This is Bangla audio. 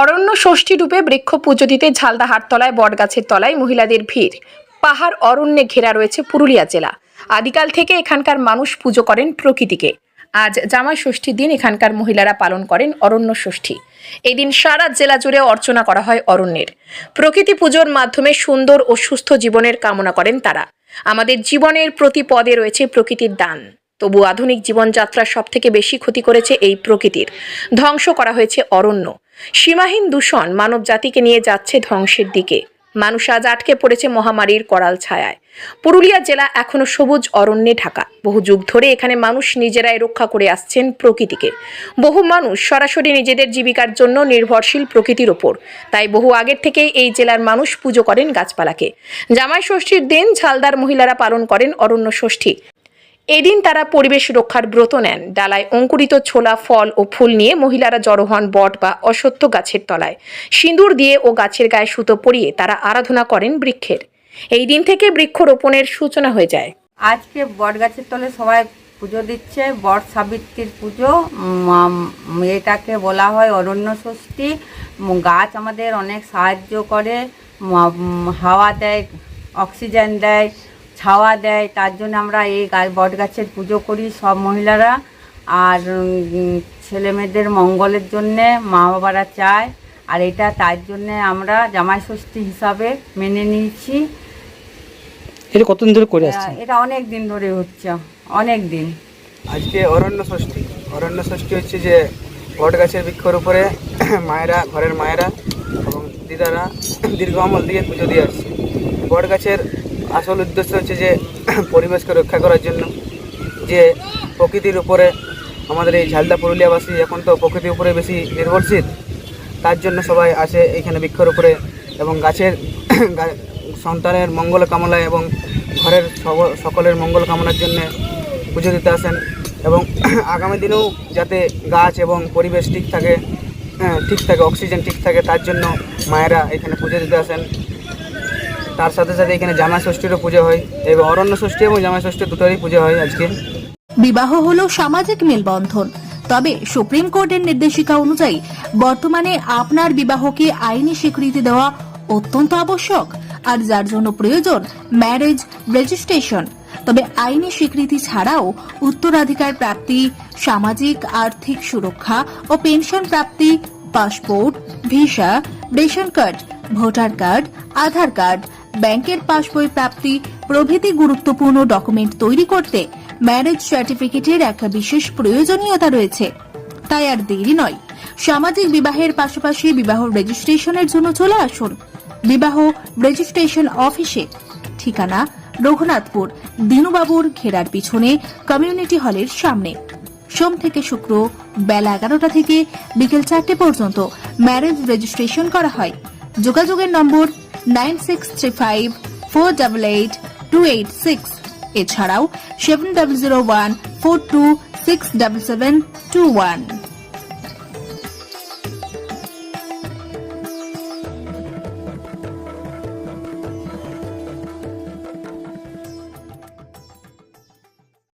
অরণ্য ষষ্ঠী রূপে বৃক্ষ পুজো দিতে ঝালদা হাটতলায় বটগাছের তলায় মহিলাদের ভিড়। পাহাড় অরণ্যে ঘেরা রয়েছে পুরুলিয়া জেলা। আদিকাল থেকে এখানকার মানুষ পুজো করেন প্রকৃতিকে। আজ জামাই ষষ্ঠীর দিন এখানকার মহিলারা পালন করেন অরণ্য ষষ্ঠী। এই দিন সারা জেলা জুড়ে অর্চনা করা হয় অরণ্যের। প্রকৃতি পুজোর মাধ্যমে সুন্দর ও সুস্থ জীবনের কামনা করেন তারা। আমাদের জীবনের প্রতি পদে রয়েছে প্রকৃতির দান। তবু আধুনিক জীবনযাত্রা সব থেকে বেশি ক্ষতি করেছে এই প্রকৃতির। ধ্বংস করা হয়েছে অরণ্য। সীমাহীন দূষণ মানব জাতিকে নিয়ে যাচ্ছে ধ্বংসের দিকে। মানুষ আজ আটকে পড়েছে মহামারীর করাল ছায়ায়। পুরুলিয়া জেলা এখনও সবুজ অরণ্যে ঢাকা। বহু যুগ ধরে এখানে মানুষ নিজেরাই রক্ষা করে আসছেন প্রকৃতিকে। বহু মানুষ সরাসরি নিজেদের জীবিকার জন্য নির্ভরশীল প্রকৃতির ওপর। তাই বহু আগের থেকেই এই জেলার মানুষ পুজো করেন গাছপালাকে। জামাই ষষ্ঠীর দিন ঝালদার মহিলারা পালন করেন অরণ্য ষষ্ঠী। এদিন তারা পরিবেশ রক্ষার ব্রত নেন। ডালায় অঙ্কুরিত ছোলা, ফল ও ফুল নিয়ে মহিলারা জড়ো হন বট বা অসত্য গাছের তলায়। সিঁদুর দিয়ে ও গাছের গায়ে সুতো পরিয়ে তারা আরাধনা করেন বৃক্ষের। এই দিন থেকে বৃক্ষরোপণের সূচনা হয়ে যায়। আজকে বট গাছের তলে সবাই পুজো দিচ্ছে। বট সাবিত্রীর পুজো এটাকে বলা হয় অরণ্য ষষ্ঠী। গাছ আমাদের অনেক সাহায্য করে। হাওয়া দেয়, অক্সিজেন দেয়। ছাওয়া দেয় তার জন্য আমরা এই গাছ বট গাছের পুজো করি সব মহিলারা। আর উম, ছেলে মেয়েদের মঙ্গলের জন্যে মা বাবারা চায়। আর এটা তার জন্যে আমরা জামাই ষষ্ঠী হিসাবে মেনে নিয়েছি। এটা কতদিন ধরে করে আসছেন? এটা অনেক দিন ধরে হচ্ছে অনেক দিন। আজকে অরণ্য ষষ্ঠী। অরণ্য ষষ্ঠী হচ্ছে যে বট গাছের বৃক্ষর উপরে মায়েরা ঘরের মায়েরা এবং দিদারা দীর্ঘ আমল দিয়ে পুজো দিয়ে আসছে। বট গাছের আসল উদ্দেশ্য হচ্ছে যে পরিবেশকে রক্ষা করার জন্য যে প্রকৃতির উপরে আমাদের এই ঝালদা পুরুলিয়াবাসী এখন তো প্রকৃতির উপরে বেশি নির্ভরশীল তার জন্য সবাই আসে এইখানে বৃক্ষর উপরে এবং গাছের সন্তানের মঙ্গল কামনায় এবং ঘরের সকলের মঙ্গল কামনার জন্য পুজো দিতে আসেন এবং আগামী দিনেও যাতে গাছ এবং পরিবেশ ঠিক থাকে হ্যাঁ, ঠিক থাকে অক্সিজেন ঠিক থাকে তার জন্য মায়েরা এখানে পুজো দিতে আসেন। তার সাথে সাথে এখানে জামা ষষ্ঠীরও পুজো হয় এবং অরণ্য ষষ্ঠী এবং জামা ষষ্ঠী দুটোরই পুজো হয় আজকে। বিবাহ হলো সামাজিক মেলবন্ধন। তবে সুপ্রিম কোর্টের নির্দেশিকা অনুযায়ী বর্তমানে আপনার বিবাহকে আইনি স্বীকৃতি দেওয়া অত্যন্ত আবশ্যক, আর যার জন্য প্রয়োজন ম্যারেজ রেজিস্ট্রেশন। তবে আইনি স্বীকৃতি ছাড়াও উত্তরাধিকার প্রাপ্তি, সামাজিক আর্থিক সুরক্ষা ও পেনশন প্রাপ্তি, passport, visa, ration card, voter card, Aadhaar card ব্যাংকের পাসবই প্রাপ্তি, প্রভৃতি গুরুত্বপূর্ণ ডকুমেন্ট তৈরি করতে ম্যারেজ সার্টিফিকেটের একটা বিশেষ প্রয়োজনীয়তা রয়েছে। তাই আর দেরি নয়। সামাজিক বিবাহের পাশাপাশি বিবাহ রেজিস্ট্রেশনের জন্য চলে আসুন। বিবাহ রেজিস্ট্রেশন অফিসে। ঠিকানা, রঘুনাথপুর, দিনুবাবুর ঘেরার পিছনে কমিউনিটি হলের সামনে। সোম থেকে শুক্র, বেলা এগারোটা থেকে বিকেল চারটে পর্যন্ত ম্যারেজ রেজিস্ট্রেশন করা হয়। যোগাযোগের number nine six three five four double eight two eight six. এছাড়াও seven double zero one four two six double seven two one.